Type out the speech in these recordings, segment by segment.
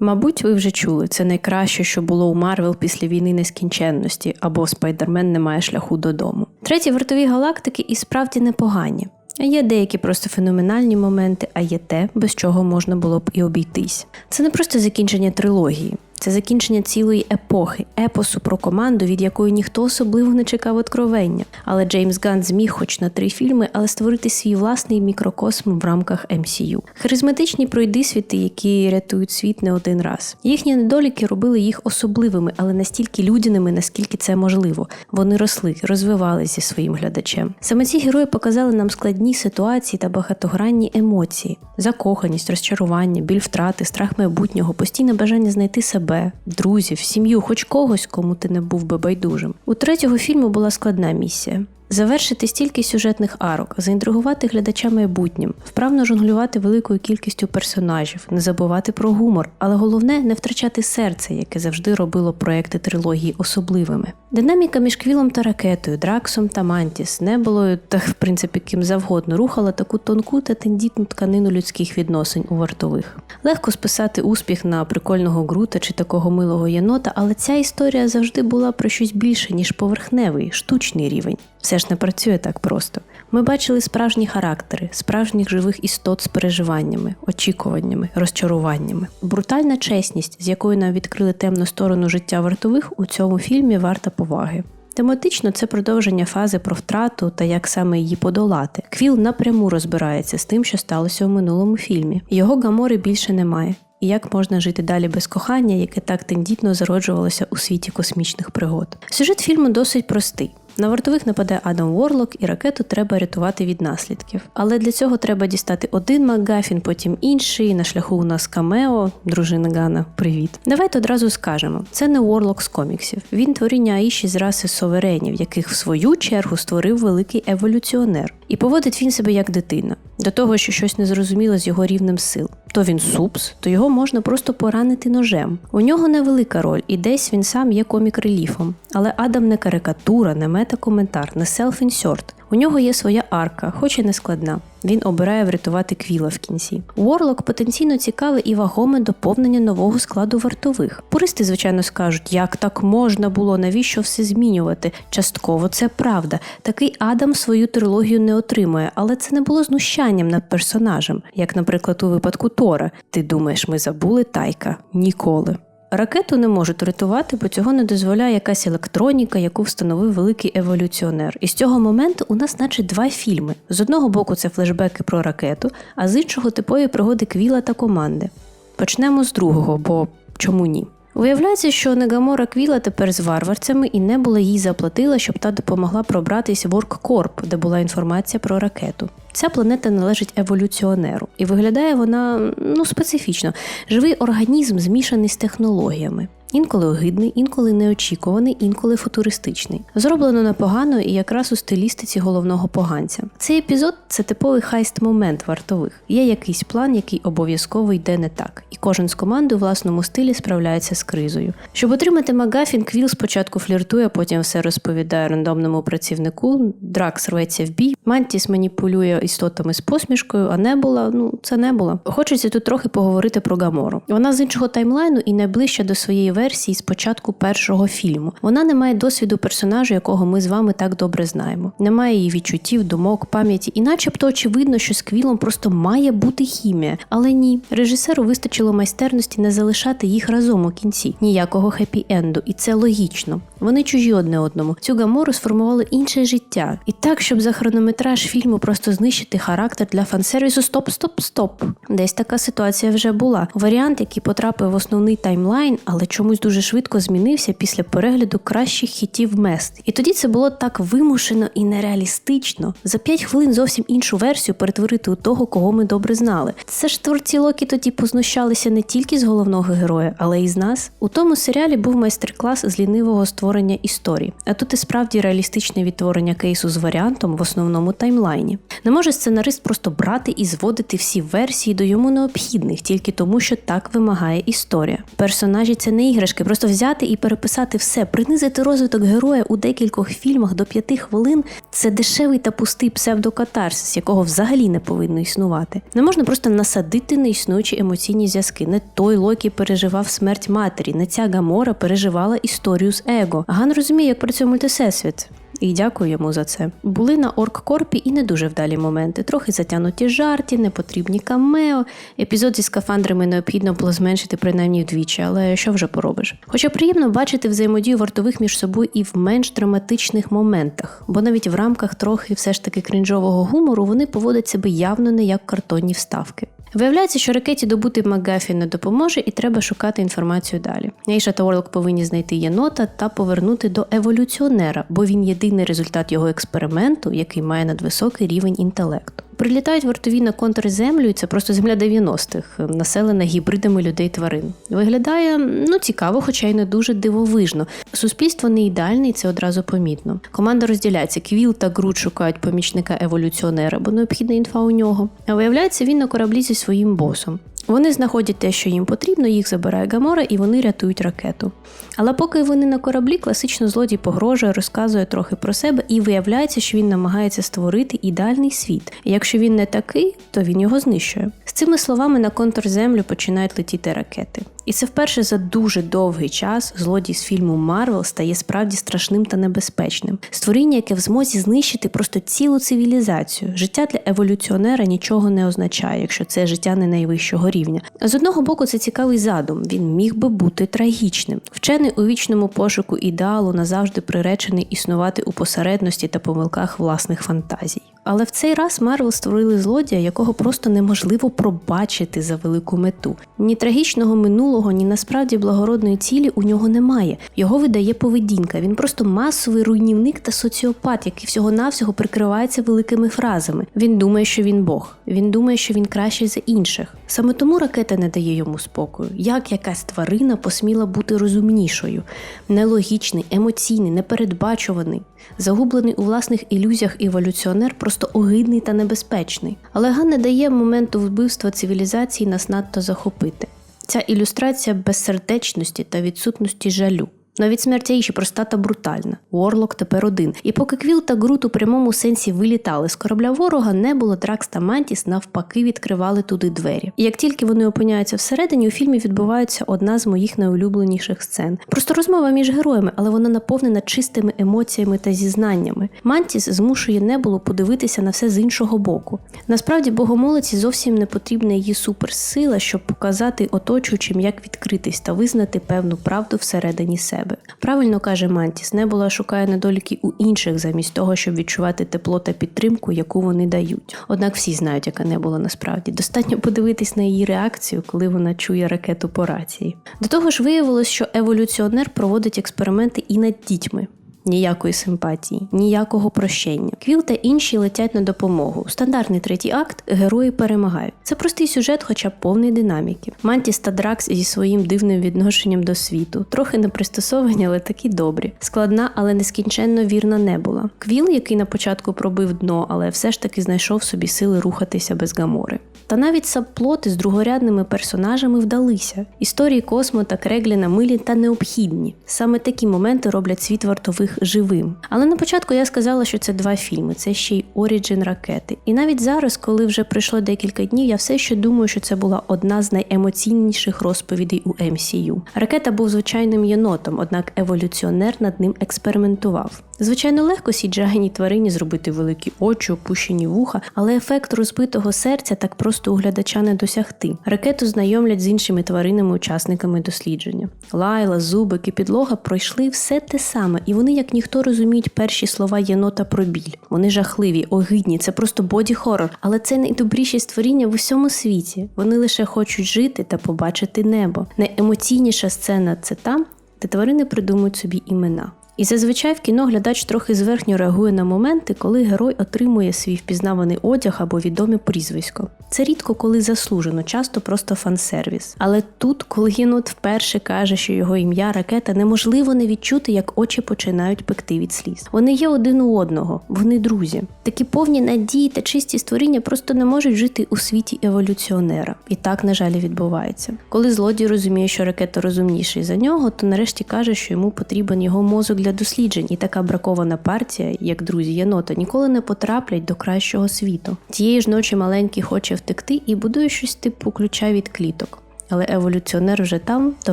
Мабуть, ви вже чули, це найкраще, що було у Марвел після війни нескінченності, або Спайдермен не має шляху додому. Треті вартові галактики і справді непогані. Є деякі просто феноменальні моменти, а є те, без чого можна було б і обійтись. Це не просто закінчення трилогії. Це закінчення цілої епохи, епосу про команду, від якої ніхто особливо не чекав откровення. Але Джеймс Ганн зміг, хоч на три фільми, але створити свій власний мікрокосм в рамках MCU. Харизматичні пройдисвіти, які рятують світ не один раз. Їхні недоліки робили їх особливими, але настільки людяними, наскільки це можливо. Вони росли, розвивалися зі своїм глядачем. Саме ці герої показали нам складні ситуації та багатогранні емоції: закоханість, розчарування, біль втрати, страх майбутнього, постійне бажання знайти себе себе, друзів, сім'ю, хоч когось, кому ти не був би байдужим. У третього фільму була складна місія. Завершити стільки сюжетних арок, заінтригувати глядача майбутнім, вправно жонглювати великою кількістю персонажів, не забувати про гумор, але головне не втрачати серце, яке завжди робило проекти трилогії особливими. Динаміка між квілом та ракетою, драксом та мантіс, неболою та в принципі ким завгодно рухала таку тонку та тендітну тканину людських відносин у вартових. Легко списати успіх на прикольного грута чи такого милого єнота, але ця історія завжди була про щось більше ніж поверхневий, штучний рівень все ж не працює так просто. Ми бачили справжні характери, справжніх живих істот з переживаннями, очікуваннями, розчаруваннями. Брутальна чесність, з якою нам відкрили темну сторону життя вартових, у цьому фільмі варта поваги. Тематично це продовження фази про втрату та як саме її подолати. Квіл напряму розбирається з тим, що сталося у минулому фільмі. Його гамори більше немає. І як можна жити далі без кохання, яке так тендітно зароджувалося у світі космічних пригод? Сюжет фільму досить простий. На вартових нападе Адам Ворлок, і ракету треба рятувати від наслідків. Але для цього треба дістати один Макгафін, потім інший. На шляху у нас Камео, дружина Гана. Привіт. Давайте одразу скажемо: це не Ворлок з коміксів. Він творіння Аїші з раси соверенів, яких в свою чергу створив великий еволюціонер. І поводить він себе як дитина, до того, що щось незрозуміло з його рівнем сил. То він супс, то його можна просто поранити ножем. У нього невелика роль, і десь він сам є комік-реліфом. Але Адам не карикатура, не мета-коментар, не селф-інсерт. У нього є своя арка, хоч і не складна. Він обирає врятувати квіла в кінці. Уорлок потенційно цікаве і вагоме доповнення нового складу вартових. Пуристи, звичайно, скажуть, як так можна було, навіщо все змінювати? Частково це правда. Такий Адам свою трилогію не отримує, але це не було знущанням над персонажем, як, наприклад, у випадку Тора. Ти думаєш, ми забули тайка? Ніколи. Ракету не можуть рятувати, бо цього не дозволяє якась електроніка, яку встановив великий еволюціонер. І з цього моменту у нас, наче, два фільми: з одного боку, це флешбеки про ракету, а з іншого типові пригоди Квіла та команди. Почнемо з другого, бо чому ні? Виявляється, що Негамора Квіла тепер з варварцями і не була їй заплатила, щоб та допомогла пробратись в Орккорп, де була інформація про ракету. Ця планета належить еволюціонеру, і виглядає вона ну специфічно. Живий організм змішаний з технологіями. Інколи огидний, інколи неочікуваний, інколи футуристичний. Зроблено непогано і якраз у стилістиці головного поганця. Цей епізод це типовий хайст-момент вартових. Є якийсь план, який обов'язково йде не так, і кожен з команди у власному стилі справляється з кризою. Щоб отримати Магафін, Квіл спочатку фліртує, потім все розповідає рандомному працівнику. Дракс рветься в бій, Мантіс маніпулює істотами з посмішкою, а не була, ну це не була. Хочеться тут трохи поговорити про Гамору. Вона з іншого таймлайну і найближча до своєї версії з початку першого фільму. Вона не має досвіду персонажу, якого ми з вами так добре знаємо. Немає її відчуттів, думок, пам'яті, і начебто очевидно, що з квілом просто має бути хімія. Але ні, режисеру вистачило майстерності не залишати їх разом у кінці, ніякого хеппі-енду, і це логічно. Вони чужі одне одному. Цю гамору сформувало інше життя. І так, щоб за хронометраж фільму просто знищити характер для фансервісу, стоп, стоп, стоп. Десь така ситуація вже була. Варіант, який потрапив в основний таймлайн, але чомусь дуже швидко змінився після перегляду кращих хітів Мест. І тоді це було так вимушено і нереалістично. За п'ять хвилин зовсім іншу версію перетворити у того, кого ми добре знали. Це ж творці Локі тоді познущалися не тільки з головного героя, але й з нас. У тому серіалі був майстер-клас з лінивого створення історії. А тут і справді реалістичне відтворення кейсу з варіантом в основному таймлайні. Не може сценарист просто брати і зводити всі версії до йому необхідних, тільки тому, що так вимагає історія. Персонажі це не іграшки, просто взяти і переписати все, принизити розвиток героя у декількох фільмах до п'яти хвилин це дешевий та пустий псевдокатарсис, якого взагалі не повинно існувати. Не можна просто насадити неіснуючі емоційні зв'язки. Не той Локі переживав смерть матері, не ця Гамора переживала історію з Его. Ган розуміє, як працює мультисесвіт. І дякую йому за це. Були на оргкорпі і не дуже вдалі моменти. Трохи затягнуті жарті, непотрібні камео. Епізод зі скафандрами необхідно було зменшити принаймні вдвічі, але що вже поробиш? Хоча приємно бачити взаємодію вартових між собою і в менш драматичних моментах, бо навіть в рамках трохи все ж таки крінжового гумору вони поводять себе явно не як картонні вставки. Виявляється, що ракеті добути Макгафі не допоможе, і треба шукати інформацію далі. Ейша та Орлок повинні знайти єнота та повернути до еволюціонера, бо він єдиний результат його експерименту, який має надвисокий рівень інтелекту. Прилітають вартові на контрземлю, і це просто земля 90-х, населена гібридами людей тварин. Виглядає ну цікаво, хоча й не дуже дивовижно. Суспільство не ідеальне, і це одразу помітно. Команда розділяється. Квіл та Груд шукають помічника еволюціонера, бо необхідна інфа у нього. А виявляється, він на кораблі зі своїм босом. Вони знаходять те, що їм потрібно, їх забирає Гамора, і вони рятують ракету. Але поки вони на кораблі, класично злодій погрожує, розказує трохи про себе, і виявляється, що він намагається створити ідеальний світ. Якщо він не такий, то він його знищує. З цими словами на контрземлю починають летіти ракети. І це вперше за дуже довгий час злодій з фільму Марвел стає справді страшним та небезпечним. Створіння, яке в змозі знищити просто цілу цивілізацію. Життя для еволюціонера нічого не означає, якщо це життя не найвищого рівня. З одного боку, це цікавий задум. Він міг би бути трагічним. Вчений у вічному пошуку ідеалу назавжди приречений існувати у посередності та помилках власних фантазій. Але в цей раз Марвел створили злодія, якого просто неможливо пробачити за велику мету. Ні трагічного минулого, ні насправді благородної цілі у нього немає. Його видає поведінка. Він просто масовий руйнівник та соціопат, який всього-навсього прикривається великими фразами. Він думає, що він Бог. Він думає, що він кращий за інших. Саме тому ракета не дає йому спокою. Як якась тварина посміла бути розумнішою, нелогічний, емоційний, непередбачуваний. Загублений у власних ілюзіях еволюціонер просто огидний та небезпечний. Але Ган не дає моменту вбивства цивілізації нас надто захопити. Ця ілюстрація безсердечності та відсутності жалю. Навіть смерть Аїші проста та брутальна. Уорлок тепер один. І поки Квіл та Грут у прямому сенсі вилітали з корабля ворога, не було Дракс та Мантіс навпаки відкривали туди двері. І як тільки вони опиняються всередині, у фільмі відбувається одна з моїх найулюбленіших сцен. Просто розмова між героями, але вона наповнена чистими емоціями та зізнаннями. Мантіс змушує небуло подивитися на все з іншого боку. Насправді богомолиці зовсім не потрібна її суперсила, щоб показати оточуючим, як відкритись та визнати певну правду всередині себе себе. Правильно каже Мантіс, Небула шукає недоліки у інших, замість того, щоб відчувати тепло та підтримку, яку вони дають. Однак всі знають, яка Небула насправді. Достатньо подивитись на її реакцію, коли вона чує ракету по рації. До того ж, виявилось, що еволюціонер проводить експерименти і над дітьми. Ніякої симпатії, ніякого прощення. Квіл та інші летять на допомогу. Стандартний третій акт герої перемагають. Це простий сюжет, хоча повний динаміки. Мантіс та Дракс зі своїм дивним відношенням до світу, трохи не пристосовані, але такі добрі. Складна, але нескінченно вірна не була. Квіл, який на початку пробив дно, але все ж таки знайшов собі сили рухатися без гамори. Та навіть сабплоти з другорядними персонажами вдалися. Історії Космо та Крегліна милі та необхідні. Саме такі моменти роблять світ вартових живим. Але на початку я сказала, що це два фільми, це ще й Оріджин ракети. І навіть зараз, коли вже пройшло декілька днів, я все ще думаю, що це була одна з найемоційніших розповідей у MCU. Ракета був звичайним єнотом, однак еволюціонер над ним експериментував. Звичайно, легко сіджагеній тварині зробити великі очі, опущені вуха, але ефект розбитого серця так просто у глядача не досягти. Ракету знайомлять з іншими тваринами-учасниками дослідження. Лайла, зубик і підлога пройшли все те саме, і вони, як ніхто, розуміють перші слова єнота про біль. Вони жахливі, огидні, це просто боді-хорор, але це найдобріші створіння в усьому світі. Вони лише хочуть жити та побачити небо. Найемоційніша сцена це там, де тварини придумують собі імена. І зазвичай в кіно глядач трохи зверхньо реагує на моменти, коли герой отримує свій впізнаваний одяг або відоме прізвисько. Це рідко коли заслужено, часто просто фан-сервіс. Але тут, коли єнот вперше каже, що його ім'я ракета, неможливо не відчути, як очі починають пекти від сліз. Вони є один у одного, вони друзі. Такі повні надії та чисті створіння просто не можуть жити у світі еволюціонера. І так, на жаль, відбувається. Коли злодій розуміє, що ракета розумніший за нього, то нарешті каже, що йому потрібен його мозок для досліджень, і така бракована партія, як друзі єнота, ніколи не потраплять до кращого світу. Тієї ж ночі маленький хоче втекти і будує щось типу ключа від кліток. Але еволюціонер вже там та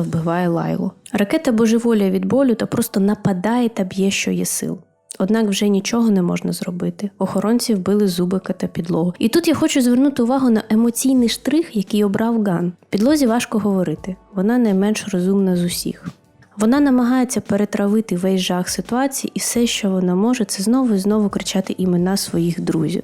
вбиває лайлу. Ракета божеволіє від болю та просто нападає та б'є, що є сил. Однак вже нічого не можна зробити. Охоронці вбили зубика та підлогу. І тут я хочу звернути увагу на емоційний штрих, який обрав Ган. Підлозі важко говорити, вона найменш розумна з усіх. Вона намагається перетравити весь жах ситуації, і все, що вона може, це знову і знову кричати імена своїх друзів: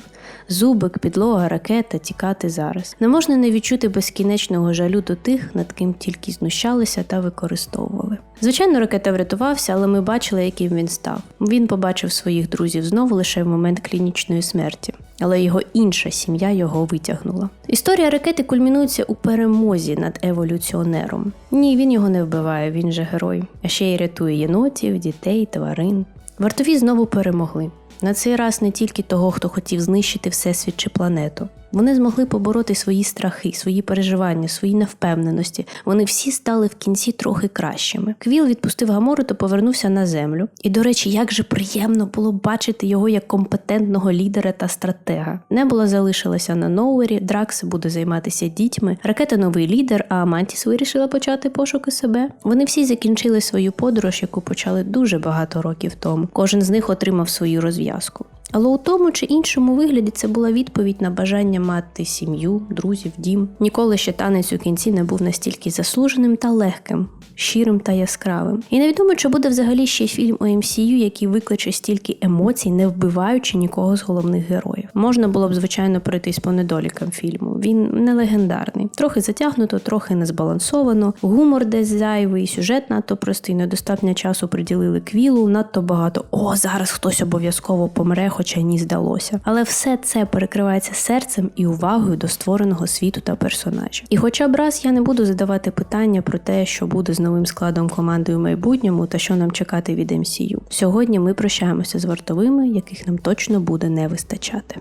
зубик, підлога, ракета, тікати зараз. Не можна не відчути безкінечного жалю до тих, над ким тільки знущалися та використовували. Звичайно, ракета врятувався, але ми бачили, яким він став. Він побачив своїх друзів знову лише в момент клінічної смерті. Але його інша сім'я його витягнула. Історія ракети кульмінується у перемозі над еволюціонером. Ні, він його не вбиває, він же герой. А ще й рятує єнотів, дітей, тварин. Вартові знову перемогли. На цей раз не тільки того, хто хотів знищити всесвіт чи планету. Вони змогли побороти свої страхи, свої переживання, свої невпевненості. Вони всі стали в кінці трохи кращими. Квіл відпустив Гамору та повернувся на землю. І, до речі, як же приємно було бачити його як компетентного лідера та стратега. Небула залишилася на Ноуері, Дракс буде займатися дітьми. Ракета новий лідер, а Мантіс вирішила почати пошуки себе. Вони всі закінчили свою подорож, яку почали дуже багато років тому. Кожен з них отримав свою розв'язку. Але у тому чи іншому вигляді це була відповідь на бажання мати сім'ю, друзів, дім. Ніколи ще танець у кінці не був настільки заслуженим та легким, щирим та яскравим. І невідомо, чи буде взагалі ще фільм у MCU, який викличе стільки емоцій, не вбиваючи нікого з головних героїв. Можна було б, звичайно, пройтись по недолікам фільму. Він не легендарний, трохи затягнуто, трохи незбалансовано. Гумор десь зайвий, сюжет надто простий, недостатньо часу приділили квілу, надто багато. О, зараз хтось обов'язково помре хоча ні здалося. Але все це перекривається серцем і увагою до створеного світу та персонажів. І хоча б раз я не буду задавати питання про те, що буде з новим складом команди у майбутньому та що нам чекати від MCU. Сьогодні ми прощаємося з вартовими, яких нам точно буде не вистачати.